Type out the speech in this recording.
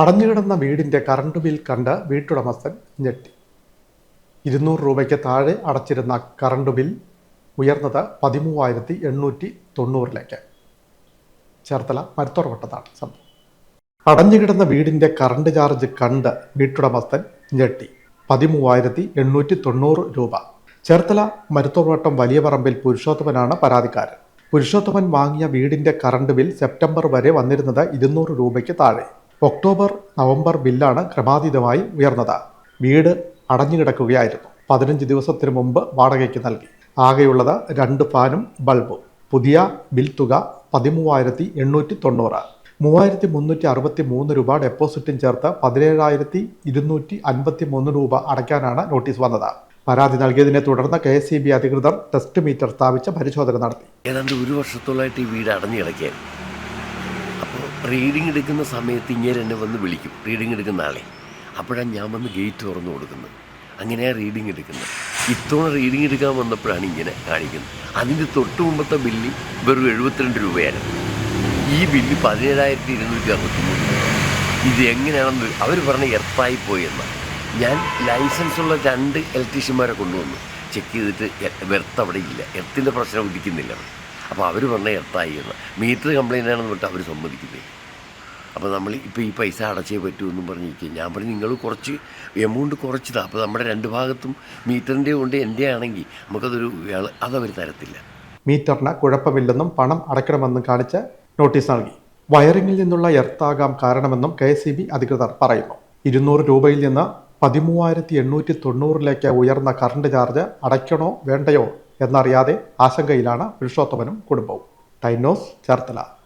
അടഞ്ഞുകിടന്ന വീടിന്റെ current bill കണ്ട് വീട്ടുടമസ്ഥൻ ഞെട്ടി. ഇരുന്നൂറ് രൂപയ്ക്ക് താഴെ അടച്ചിരുന്ന കറണ്ട് ബിൽ ഉയർന്നത് പതിമൂവായിരത്തി എണ്ണൂറ്റി തൊണ്ണൂറിലേക്ക് ചേർത്തല മരുത്തോർവട്ടത്താണ് സംഭവം. അടഞ്ഞുകിടന്ന വീടിന്റെ കറണ്ട് ചാർജ് കണ്ട് വീട്ടുടമസ്ഥൻ ഞെട്ടി. പതിമൂവായിരത്തി എണ്ണൂറ്റി തൊണ്ണൂറ് രൂപ. ചേർത്തല മരുത്തോർവട്ടം വലിയ പറമ്പിൽ പുരുഷോത്തമനാണ് പരാതിക്കാരൻ. പുരുഷോത്തമൻ വാങ്ങിയ വീടിന്റെ കറണ്ട് ബിൽ സെപ്റ്റംബർ വരെ വന്നിരുന്നത് ഇരുന്നൂറ് രൂപയ്ക്ക് താഴെ. ഒക്ടോബർ നവംബർ ബില്ലാണ് ക്രമാതീതമായി ഉയർന്നത്. വീട് അടഞ്ഞുകിടക്കുകയായിരുന്നു. പതിനഞ്ച് ദിവസത്തിന് മുമ്പ് വാടകയ്ക്ക് നൽകി. ആകെയുള്ളത് രണ്ട് ഫാനും ബൾബും. പുതിയ ബിൽ തുക പതിമൂവായിരത്തി എണ്ണൂറ്റി തൊണ്ണൂറ് മൂവായിരത്തി മുന്നൂറ്റി അറുപത്തി മൂന്ന് രൂപ ഡെപ്പോസിറ്റും ചേർത്ത് പതിനേഴായിരത്തി ഇരുന്നൂറ്റി അൻപത്തി മൂന്ന് രൂപ അടയ്ക്കാനാണ് നോട്ടീസ് വന്നത്. പരാതി നൽകിയതിനെ തുടർന്ന് കെ എസ് ബി അധികൃതർ ടെസ്റ്റ് മീറ്റർ സ്ഥാപിച്ച് പരിശോധന നടത്തി. ഏതാണ്ട് ഒരു വർഷത്തോളമായിട്ട് ഈ വീട് അടഞ്ഞു കിടക്കുകയാണ് അപ്പോൾ റീഡിംഗ് എടുക്കുന്ന സമയത്ത് ഇങ്ങനെ എന്നെ വന്ന് വിളിക്കും. റീഡിംഗ് എടുക്കുന്ന ആളെ. അപ്പോഴാണ് ഞാൻ വന്ന് ഗേറ്റ് തുറന്നു കൊടുക്കുന്നത്. അങ്ങനെയാണ് റീഡിംഗ് എടുക്കുന്നത്. ഇത്തവണ റീഡിംഗ് എടുക്കാൻ വന്നപ്പോഴാണ് ഇങ്ങനെ കാണിക്കുന്നത്. അതിന്റെ തൊട്ട് മുമ്പത്തെ ബില്ല് വെറും എഴുപത്തിരണ്ട് രൂപയായിരുന്നു ഈ ബില്ല് പതിനേഴായിരത്തി ഇരുന്നൂറ്റി അറുപത്തി മൂന്ന് രൂപ. ഇത് എങ്ങനെയാണെന്ന് അവർ പറഞ്ഞ എർത്തായി പോയെന്ന് ഞാൻ ലൈസൻസ് ഉള്ള രണ്ട് ഇലക്ട്രീഷ്യന്മാരെ കൊണ്ടുവന്നു. ചെക്ക് ചെയ്തിട്ട് വെർത്ത് അവിടെ ഇല്ല. എർത്തിന്റെ പ്രശ്നം ഉദിക്കുന്നില്ല അപ്പോൾ അവർ പറഞ്ഞ എർത്തായി എന്ന്. മീറ്റർ കംപ്ലൈന്റ് ആണെന്ന് പറഞ്ഞിട്ട് അവർ സമ്മതിക്കുന്നേ അപ്പോൾ നമ്മൾ ഇപ്പോൾ ഈ പൈസ അടച്ചേ പറ്റൂ എന്നും പറഞ്ഞിരിക്കും. ഞാൻ പറഞ്ഞു നിങ്ങൾ കുറച്ച് എമൗണ്ട് കുറച്ചതാണ് അപ്പോൾ നമ്മുടെ രണ്ട് ഭാഗത്തും മീറ്ററിന്റെ ഉണ്ട് എന്റെ ആണെങ്കിൽ നമുക്കതൊരു അതവർ തരത്തില്ല. മീറ്ററിന് കുഴപ്പമില്ലെന്നും പണം അടയ്ക്കണമെന്നും കാണിച്ച് നോട്ടീസ് നൽകി. വയറിംഗിൽ നിന്നുള്ള എർത്താകാം കാരണമെന്നും കെ എസ് അധികൃതർ പറയുന്നു. ഇരുന്നൂറ് രൂപയിൽ നിന്ന് പതിമൂവായിരത്തി എണ്ണൂറ്റി തൊണ്ണൂറിലേക്ക് ഉയർന്ന കറണ്ട് ചാർജ് അടയ്ക്കണോ വേണ്ടയോ? എന്നറിയാതെ ആശങ്കയിലാണ് പുരുഷോത്തമനും കുടുംബവും. ടൈനോസ് ചേർത്തല.